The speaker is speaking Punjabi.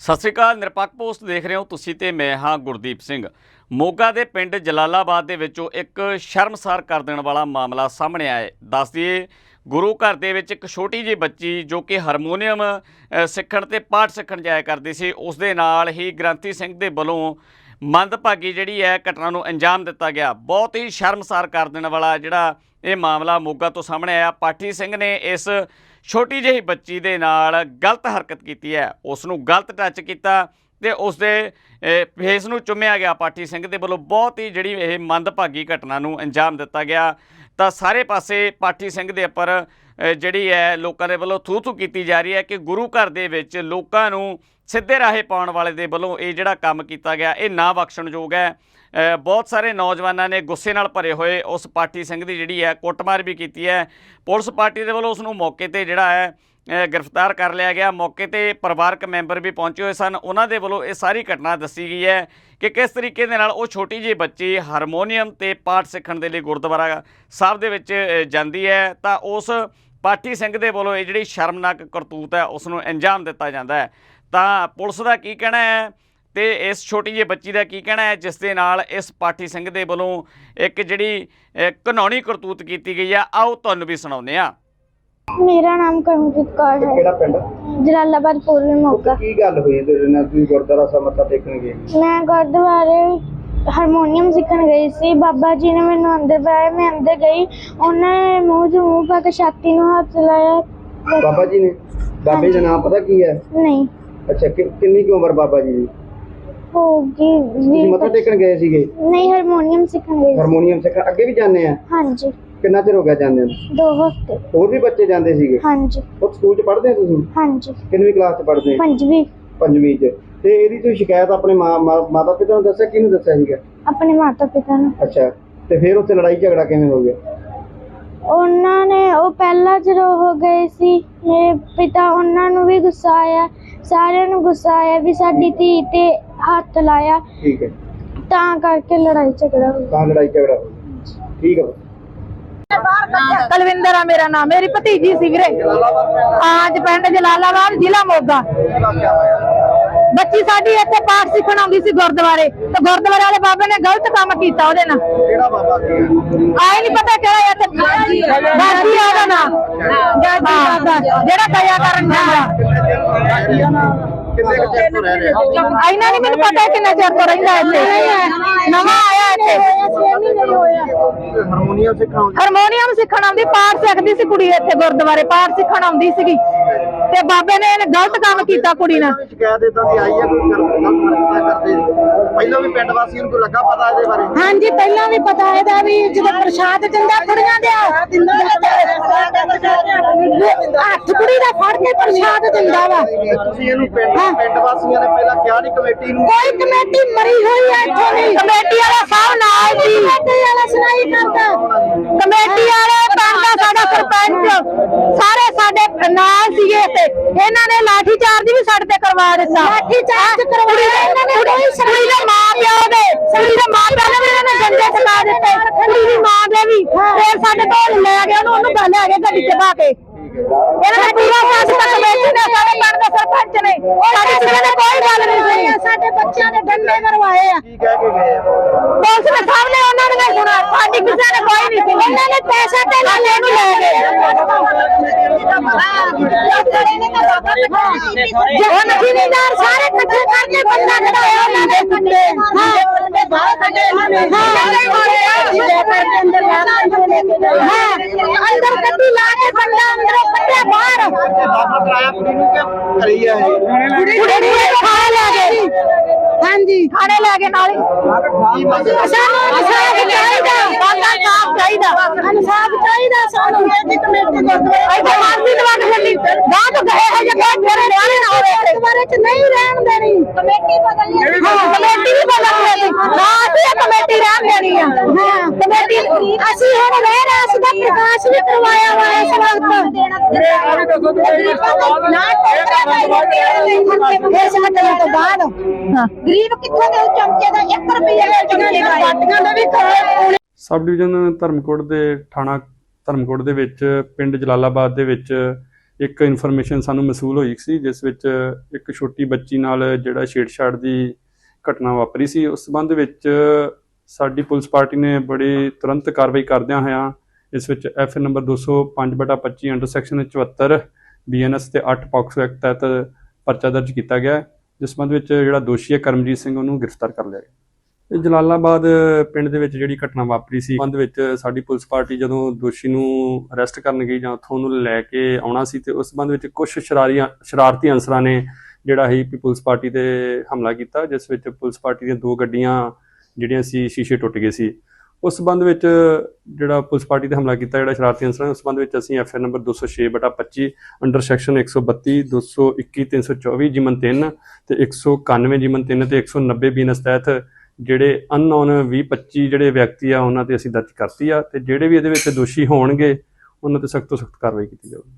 ਸਤਿ ਸ੍ਰੀ ਅਕਾਲ, ਨਿਰਪੱਖ ਪੋਸਟ ਦੇਖ ਰਹੇ ਹੋ ਤੁਸੀਂ ਤੇ ਮੈਂ ਹਾਂ ਗੁਰਦੀਪ ਸਿੰਘ। ਮੋਗਾ ਦੇ ਪਿੰਡ ਜਲਾਲਾਬਾਦ ਦੇ ਵਿੱਚੋਂ ਇੱਕ ਸ਼ਰਮਸਾਰ ਕਰ ਦੇਣ ਵਾਲਾ ਮਾਮਲਾ ਸਾਹਮਣੇ ਆਇਆ ਹੈ। ਦੱਸ ਦਈਏ, ਗੁਰੂ ਘਰ ਦੇ ਵਿੱਚ ਇੱਕ ਛੋਟੀ ਜਿਹੀ ਬੱਚੀ ਜੋ ਕਿ ਹਾਰਮੋਨੀਅਮ ਸਿੱਖਣ ਤੇ ਪਾਠ ਸਿੱਖਣ ਜਾਇਆ ਕਰਦੀ ਸੀ, ਉਸ ਦੇ ਨਾਲ ਹੀ ਗ੍ਰੰਥੀ ਸਿੰਘ ਦੇ ਵੱਲੋਂ ਮੰਦਭਾਗੀ ਜਿਹੜੀ ਹੈ ਘਟਨਾ ਨੂੰ ਅੰਜਾਮ ਦਿੱਤਾ ਗਿਆ। ਬਹੁਤ ਹੀ ਸ਼ਰਮਸਾਰ ਕਰ ਦੇਣ ਵਾਲਾ ਜਿਹੜਾ ਇਹ ਮਾਮਲਾ ਮੋਗਾ ਤੋਂ ਸਾਹਮਣੇ ਆਇਆ। ਪਾਠੀ ਸਿੰਘ ਨੇ ਇਸ ਛੋਟੀ ਜਿਹੀ ਬੱਚੀ ਦੇ ਨਾਲ ਗਲਤ ਹਰਕਤ ਕੀਤੀ ਹੈ। ਉਸ ਨੂੰ ਗਲਤ ਟੱਚ ਕੀਤਾ। ਤੇ ਉਸ ਦੇ ਅ, ਫੇਸ ਨੂੰ ਚੁੰਮਿਆ ਗਿਆ ਪਾਠੀ ਸਿੰਘ ਦੇ ਵੱਲੋਂ ਬਹੁਤ ਹੀ ਜਿਹੜੀ ਇਹ ਮੰਦਭਾਗੀ ਘਟਨਾ ਨੂੰ ਅੰਜਾਮ ਦਿੱਤਾ ਗਿਆ। ਤਾਂ ਸਾਰੇ ਪਾਸੇ ਪਾਠੀ ਸਿੰਘ ਦੇ ਉੱਪਰ ਜਿਹੜੀ ਹੈ ਲੋਕਾਂ ਦੇ ਵੱਲੋਂ ਥੂ ਥੂ ਕੀਤੀ ਜਾ ਰਹੀ ਹੈ ਕਿ ਗੁਰੂ ਘਰ ਦੇ ਵਿੱਚ ਲੋਕਾਂ ਨੂੰ ਸਿੱਧੇ ਰਾਹੇ ਪਾਉਣ ਵਾਲੇ ਦੇ ਵੱਲੋਂ ਇਹ ਜਿਹੜਾ ਕੰਮ ਕੀਤਾ ਗਿਆ ਇਹ ਨਾ ਬਖਸ਼ਣਯੋਗ ਹੈ। ਬਹੁਤ ਸਾਰੇ ਨੌਜਵਾਨਾਂ ਨੇ ਗੁੱਸੇ ਨਾਲ ਭਰੇ ਹੋਏ ਉਸ ਪਾਠੀ ਸਿੰਘ ਦੀ ਜਿਹੜੀ ਹੈ ਕੁੱਟਮਾਰ ਵੀ ਕੀਤੀ ਹੈ। ਪੁਲਿਸ ਪਾਰਟੀ ਦੇ ਵੱਲੋਂ ਉਸ ਨੂੰ ਮੌਕੇ ਤੇ ਜਿਹੜਾ ਹੈ ਗ੍ਰਿਫਤਾਰ ਕਰ ਲਿਆ ਗਿਆ। ਮੌਕੇ ਤੇ ਪਰਿਵਾਰਕ ਮੈਂਬਰ ਵੀ ਪਹੁੰਚੇ ਹੋਏ ਸਨ। ਉਹਨਾਂ ਦੇ ਵੱਲੋਂ ਇਹ ਸਾਰੀ ਘਟਨਾ ਦੱਸੀ ਗਈ ਹੈ ਕਿ ਕਿਸ ਤਰੀਕੇ ਦੇ ਨਾਲ ਉਹ ਛੋਟੀ ਜਿਹੀ ਬੱਚੀ ਹਾਰਮੋਨੀਅਮ ਤੇ ਪਾਠ ਸਿੱਖਣ ਦੇ ਲਈ ਗੁਰਦੁਆਰਾ ਸਾਹਿਬ ਦੇ ਵਿੱਚ ਜਾਂਦੀ ਹੈ ਤਾਂ ਉਸ ਪਾਠੀ ਸਿੰਘ ਦੇ ਵੱਲੋਂ ਇਹ ਜਿਹੜੀ ਸ਼ਰਮਨਾਕ ਕਰਤੂਤ ਹੈ ਉਸ ਨੂੰ ਅੰਜਾਮ ਦਿੱਤਾ ਜਾਂਦਾ ਹੈ। ਤਾਂ ਪੁਲਿਸ ਦਾ ਕੀ ਕਹਿਣਾ ਹੈ ਤੇ ਇਸ ਛੋਟੀ ਜਿਹੀ ਬੱਚੀ ਦਾ ਕੀ ਕਹਿਣਾ ਹੈ ਜਿਸ ਦੇ ਨਾਲ ਇਸ ਪਾਠੀ ਸਿੰਘ ਦੇ ਵੱਲੋਂ ਇੱਕ ਜਿਹੜੀ ਅ, ਕਰਤੂਤ ਕੀਤੀ ਗਈ ਆ ਆਓ ਤੁਹਾਨੂੰ ਵੀ ਸੁਣਾਉਂਦੇ ਆ ਮੇਰਾ ਨਾਮ ਕਰਮਜੀਤ ਕੌਰ ਹੈ। ਕਿਹੜਾ ਪਿੰਡ? ਜਲਾਲਾਬਾਦ ਪੂਰਬੀ ਮੋਗਾ। ਕੀ ਗੱਲ ਹੋਈ ਤੇਰੇ ਨਾਲ? ਤੁਸੀਂ ਗੁਰਦੁਆਰਾ ਸਾਹਿਬ ਮੱਥਾ ਟੇਕਣ ਗਏ ਮੈਂ ਗੁਰਦੁਆਰੇ ਹਾਰਮੋਨੀਅਮ ਸਿੱਖਣ ਗਈ ਸੀ। ਬਾਬਾ ਜੀ ਨੇ ਮੈਨੂੰ ਅੰਦਰ ਬੁਲਾਇਆ ਮੈਂ ਅੰਦਰ ਗਈ। ਉਹਨਾਂ ਨੇ ਮੂੰਹ 'ਚ ਮੂੰਹ ਪਾ ਕੇ ਛਾਤੀ ਨੂੰ ਹੱਥ ਲਾਇਆ। ਬਾਬਾ ਜੀ ਨੇ? ਬਾਬੇ ਦਾ ਨਾਮ ਪਤਾ ਕੀ ਹੈ? ਨਹੀਂ। ਅੱਛਾ ਕਿ- ਕਿੰਨੀ ਕੁ ਉਮਰ ਬਾਬਾ ਜੀ ਦੀ? ਹੋਗੀ ਤੁਸੀਂ ਮੱਥਾ ਟੇਕਣ ਗਏ ਸੀਗੇ? ਨਹੀਂ ਹਾਰਮੋਨੀਅਮ ਸਿੱਖਣ ਗਈ ਸੀ। ਹਾਰਮੋਨੀਅਮ ਸਿੱਖਣ। ਅੱਗੇ ਵੀ ਜਾਂਦੇ ਆ? ਹਾਂਜੀ। ਕਿੰਨਾ ਚਿਰ ਹੋ ਗਿਆ ਜਾਂਦੇ ਨੂੰ? ਦੋ ਹਫ਼ਤੇ। ਹੋਰ ਵੀ ਬੱਚੇ ਜਾਂਦੇ ਸੀਗੇ? ਹਾਂਜੀ। ਉਹ ਸਕੂਲ ਚ ਪੜ੍ਹਦੇ ਆ ਤੁਸੀਂ? ਹਾਂਜੀ। ਕਿੰਨਵੀਂ ਕਲਾਸ ਚ ਪੜ੍ਹਦੇ? ਆ ਪੰਜਵੀਂ। ਪੰਜਵੀਂ ਚ। ਤੇ ਇਹਦੀ ਤੁਸੀਂ ਸ਼ਿਕਾਇਤ ਆਪਣੇ ਮਾਂ- ਮਾਂ- ਮਾਤਾ ਪਿਤਾ ਨੂੰ ਦੱਸਿਆ? ਕਿਹਨੂੰ ਦੱਸਿਆ ਸੀਗਾ? ਆਪਣੇ ਮਾਤਾ ਪਿਤਾ ਨੂੰ। ਅੱਛਾ। ਤੇ ਫਿਰ ਉੱਥੇ ਲੜਾਈ ਝਗੜਾ ਕਿਵੇਂ ਹੋ ਗਿਆ? ਉਹਨਾਂ ਨੇ ਉਹ ਪਹਿਲਾਂ ਜਦੋਂ ਹੋ ਗਏ ਸੀ ਮੇਰੇ ਪਿਤਾ ਉਹਨਾਂ ਨੂੰ ਵੀ ਗੁੱਸਾ ਆਇਆ। ਸਾਰਿਆਂ ਨੂੰ ਗੁੱਸਾ ਆਇਆ ਵੀ ਸਾਡੀ ਧੀ ਤੇ ਹੱਥ ਲਾਇਆ। ਠੀਕ ਹੈ। ਤਾਂ ਕਰਕੇ ਲੜਾਈ ਝਗੜਾ ਹੋ ਗਿਆ। ਤਾਂ ਲੜਾਈ ਝਗੜਾ ਹੋ ਗਿਆ। ਠੀਕ ਹੈ। ਕੁਲਵਿੰਦਰ ਆ ਮੇਰਾ ਨਾਮ ਮੇਰੀ ਭਤੀਜੀ ਸੀ ਵੀਰੇ। ਆਜ ਪਿੰਡ ਜਲਾਲਾਬਾਦ ਜ਼ਿਲ੍ਹਾ ਮੋਗਾ। ਬੱਚੀ ਸਾਡੀ ਇੱਥੇ ਪਾਠ ਸਿੱਖਣ ਆਉਂਦੀ ਸੀ ਗੁਰਦੁਆਰੇ। ਤੇ ਗੁਰਦੁਆਰੇ ਵਾਲੇ ਬਾਬੇ ਨੇ ਗਲਤ ਕੰਮ ਕੀਤਾ ਉਹਦੇ ਨਾਲ। ਕਿਹੜਾ ਬਾਬਾ ਸੀ? ਆਏ ਨਹੀਂ ਪਤਾ ਕਿਹੜਾ ਇੱਥੇ ਆ ਉਹਦਾ ਨਾਮ। ਜਿਹੜਾ ਦਇਆ ਕਰਨ ਜਾਂਦਾ ਕਿੰਨੇ ਕੁ ਚਿਰ ਤੋਂ ਰਹਿ ਰਹੇ ਆ? ਆਇਨਾ ਨਹੀਂ ਮੈਨੂੰ ਪਤਾ ਕਿੰਨਾ ਚਿਰ ਤੋਂ ਰਹਿੰਦਾ ਇੱਥੇ। ਨਵਾਂ ਆਇਆ ਇੱਥੇ। ਹਾਰਮੋਨੀਅਮ ਸਿੱਖਣਾ ਹਾਰਮੋਨੀਅਮ ਸਿੱਖਣ ਆਉਂਦੀ ਪਾਠ ਸਿੱਖਦੀ ਸੀ ਕੁੜੀ ਇੱਥੇ ਗੁਰਦੁਆਰੇ ਪਾਠ ਸਿੱਖਣ ਆਉਂਦੀ ਸੀਗੀ। ਤੇ ਬਾਬੇ ਨੇ ਇਹਨੇ ਗਲਤ ਕੰਮ ਕੀਤਾ ਕੁੜੀ ਨਾਲ। ਸ਼ਿਕਾਇਤ ਇਦਾਂ ਦੀ ਆਈ ਹੈ ਕੋਈ ਕਰਦੇ ਸੀ। ਪਹਿਲਾਂ ਵੀ ਪਿੰਡ ਵਾਸੀਆਂ ਨੂੰ ਕੋਈ ਲੱਗਾ ਪਤਾ ਇਹਦੇ ਬਾਰੇ? ਹਾਂਜੀ ਪਹਿਲਾਂ ਵੀ ਪਤਾ ਇਹਦਾ ਵੀ ਜਦੋਂ ਪ੍ਰਸ਼ਾਦ ਦਿੰਦਾ ਕੁੜੀਆਂ ਦੇ ਦਾ ਫੜ ਕੇ ਪ੍ਰਸ਼ਾਦ ਦਿੰਦਾ ਵਾ। ਤੁਸੀਂ ਇਹਨੂੰ ਪਿੰਡ ਪਿੰਡ ਵਾਸੀਆਂ ਨੇ ਪਹਿਲਾਂ ਕਿਹਾ ਨਹੀਂ ਕਮੇਟੀ ਨੂੰ। ਕੋਈ ਕਮੇਟੀ ਮਰੀ ਹੋਈ ਹੈ ਇੱਥੋਂ ਨਹੀਂ ਕਮੇਟੀ ਵਾਲਾ ਸਭ ਨਾਲ ਸੀ ਕਮੇਟੀ ਵਾਲਾ ਸੁਣਾਈ ਕਰਦਾ। ਕਮੇਟੀ ਵਾਲੇ ਪਿੰਡ ਦਾ ਸਾਡਾ ਸਰਪੰਚ। ਸਾਰੇ ਸਾਡੇ ਨਾਲ ਸੀਗੇ ਤੇ ਇਹਨਾਂ ਨੇ ਲਾਠੀ ਚਾਰਜ ਵੀ ਸਾਡੇ ਤੇ ਕਰਵਾ ਦਿੱਤਾ। ਲਾਠੀ ਚਾਰਜ ਕਰਵਾਇਆ ਇਹਨਾਂ ਨੇ ਕੋਈ ਦੇ ਮਾਂ ਪਿਓ ਦੇ ਕੁੜੀ ਦੇ ਮਾਂ ਪਿਓ ਨੇ ਵੀ ਇਹਨਾਂ ਨੇ ਜੰਦੇ ਚਲਾ ਦਿੱਤੇ। ਕੁੜੀ ਦੀ ਮਾਂ ਦੇ ਵੀ। ਫਿਰ ਸਾਡੇ ਕੋਲ ਲੈ ਗਏ ਉਹਨੂੰ ਉਹਨੂੰ ਲੈ ਗਏ ਗੱਡੀ 'ਚ ਪਾ ਕੇ। ਇਹਨਾਂ ਨੇ ਪੂਰਾ ਸਾਥ ਤੱਕ ਕਮੇਟੀ ਨੇ ਸਾਡੇ ਪਿੰਡ ਦੇ ਸਰਪੰਚ ਨੇ। ਸਾਡੀ ਕਿਸੇ ਨੇ ਕੋਈ ਗੱਲ ਨਹੀਂ ਸੁਣੀ ਸਾਡੇ ਬੱਚਿਆਂ ਦੇ ਡੰਡੇ ਮਰਵਾਏ ਆ। ਕੀ ਕਹਿ ਕੇ ਗਏ? ਪੁਲਿਸ ਨੇ ਸਾਹਮਣੇ ਉਹਨਾਂ ਨੇ ਸੁਣਾ ਸਾਡੀ ਕਿਸੇ ਨੇ ਕੋਈ ਨਹੀਂ ਸੁਣੀ। ਉਹਨਾਂ ਨੇ ਪੈਸਾ ਤੇ ਲੈ ਲੈ ਨੂੰ ਲੈ ਗਏ। ਹੁਣ ਜ਼ਿਮੀਦਾਰ ਸਾਰੇ ਇਕੱਠੇ ਕਰਕੇ ਬੰਦਾ ਕਢਾਇਆ ਉਹਨਾਂ ਦੇ ਕੁੱਤੇ ਹਾਂ। ਕੱਢਿਆ ਬਾਹਰ ਦਾਖਲ ਕਰਾਇਆ ਕੁੜੀ ਨੂੰ ਕਿ ਕਰੀ ਹੈ ਇਹ ਕੁੜੀ ਨੂੰ ਖਾਣੇ ਲੈ ਗਏ। ਹਾਂਜੀ। ਖਾਣੇ ਲੈ ਨਾਲ ਕੀ ਮੰਗ ਸਾਨੂੰ ਇਨਸਾਫ ਚਾਹੀਦਾ। ਬੰਦਾ ਸਾਫ਼ ਚਾਹੀਦਾ। ਇਨਸਾਫ ਚਾਹੀਦਾ ਸਾਨੂੰ। ਇਹ ਕਮੇਟੀ ਗੁਰਦੁਆਰੇ ਇੱਥੇ ਮਾਰਦੀ ਦਵਾਨ ਖੱਲੀ ਗਾਂ ਤੋਂ ਗਏ ਹੈ ਜੇ ਕੋਈ ਤੇਰੇ ਰਹਿਣੇ ਨਾ ਹੋਵੇ। ਗੁਰਦੁਆਰੇ ਚ ਨਹੀਂ ਰਹਿਣ ਦੇਣੀ। ਕਮੇਟੀ ਬਦਲਣੀ ਕਮੇਟੀ ਵੀ ਬਦਲਣੀ ਨਾ ਇਹ ਕਮੇਟੀ ਰਹਿਣ ਦੇਣੀ ਆ ਹਾਂ। ਕਮੇਟੀ ਅਸੀਂ ਹੁਣ ਰਹਿ ਰਹੇ ਅਸੀਂ ਤਾਂ ਪ੍ਰਕਾਸ਼ ਵੀ ਕਰਵਾਇਆ ਵਾ ਇਸ ਵਕਤ ਨਾ। ਇਸ ਮਤਲਬ ਤੋਂ ਬਾਅਦ। ਹਾਂ। ਗਰੀਬ ਕਿੱਥੋਂ ਦੇ ਚਮਚੇ ਦਾ 1 ਰੁਪਿਆ ਦੇ ਚਮਚੇ ਦਾ ਬਾਟੀਆਂ ਦਾ ਵੀ ਖਾਏ ਸਬ ਡਿਵੀਜ਼ਨ ਧਰਮਕੋਟ ਦੇ ਥਾਣਾ ਧਰਮਕੋਟ ਦੇ ਵਿੱਚ ਪਿੰਡ ਜਲਾਲਾਬਾਦ ਦੇ ਵਿੱਚ ਇੱਕ ਇਨਫੋਰਮੇਸ਼ਨ ਸਾਨੂੰ ਮਸੂਲ ਹੋਈ ਸੀ ਜਿਸ ਵਿੱਚ ਇੱਕ ਛੋਟੀ ਬੱਚੀ ਨਾਲ ਜਿਹੜਾ ਛੇੜਛਾੜ ਦੀ ਘਟਨਾ ਵਾਪਰੀ ਸੀ। ਉਸ ਸੰਬੰਧ ਵਿੱਚ ਸਾਡੀ ਪੁਲਿਸ ਪਾਰਟੀ ਨੇ ਬੜੀ ਤੁਰੰਤ ਕਾਰਵਾਈ ਕਰਦਿਆਂ ਹੋਇਆਂ ਇਸ ਵਿੱਚ F number 205/25 under section 74 BNS ਤੇ 8 ਪੌਕਸੋ ਐਕਟ ਤਹਿਤ ਪਰਚਾ ਦਰਜ ਕੀਤਾ ਗਿਆ ਜਿਸ ਸੰਬੰਧ ਵਿੱਚ ਜਿਹੜਾ ਦੋਸ਼ੀ ਹੈ ਕਰਮਜੀਤ ਸਿੰਘ ਉਹਨੂੰ ਗ੍ਰਿਫਤਾਰ ਕਰ ਲਿਆ ਗਿਆ। ਇਹ ਜਲਾਲਾਬਾਦ ਪਿੰਡ ਦੇ ਵਿੱਚ ਜਿਹੜੀ ਘਟਨਾ ਵਾਪਰੀ ਸੀ, ਸੰਬੰਧ ਵਿੱਚ ਸਾਡੀ ਪੁਲਿਸ ਪਾਰਟੀ ਜਦੋਂ ਦੋਸ਼ੀ ਨੂੰ ਅਰੈਸਟ ਕਰਨ ਗਈ ਜਾਂ ਉੱਥੋਂ ਉਹਨੂੰ ਲੈ ਕੇ ਆਉਣਾ ਸੀ ਤੇ ਉਸ ਸੰਬੰਧ ਵਿੱਚ ਕੁਝ ਸ਼ਰਾਰੀਆਂ, ਸ਼ਰਾਰਤੀ ਅਨਸਰਾਂ ਨੇ ਜਿਹੜਾ ਹੀ ਪੁਲਿਸ ਪਾਰਟੀ ਤੇ ਹਮਲਾ ਕੀਤਾ, ਜਿਸ ਵਿੱਚ ਪੁਲਿਸ ਪਾਰਟੀ ਦੀਆਂ ਦੋ ਗੱਡੀਆਂ ਜਿਹੜੀਆਂ ਸੀ ਸ਼ੀਸ਼ੇ ਟੁੱਟ ਗਏ ਸੀ। ਉਸ ਸੰਬੰਧ ਵਿੱਚ ਜਿਹੜਾ ਪੁਲਿਸ ਪਾਰਟੀ ਤੇ ਹਮਲਾ ਕੀਤਾ, ਜਿਹੜਾ ਸ਼ਰਾਰਤੀ ਅਨਸਰਾਂ ਨੇ, ਉਸ ਸੰਬੰਧ ਵਿੱਚ ਅਸੀਂ ਐਫਆਰ ਨੰਬਰ 206/25 ਅੰਡਰ ਸੈਕਸ਼ਨ 132 221 324 ਜਿਮਨ 3 ਤੇ 191 ਜਿਮਨ 3 ਤੇ 190 ਬੀਨਸ ਤਹਿਤ ਜਿਹੜੇ ਅਨਨੋਨ 20 25 ਜਿਹੜੇ ਵਿਅਕਤੀ ਆ, ਉਹਨਾਂ ਤੇ ਅਸੀਂ ਦਰਜ ਕਰਤੀ ਆ ਤੇ ਜਿਹੜੇ ਵੀ ਇਹਦੇ ਵਿੱਚ ਦੋਸ਼ੀ ਹੋਣਗੇ, ਉਹਨਾਂ ਤੇ ਸਖਤ ਤੋਂ ਸਖਤ ਕਾਰਵਾਈ ਕੀਤੀ ਜਾਵੇਗੀ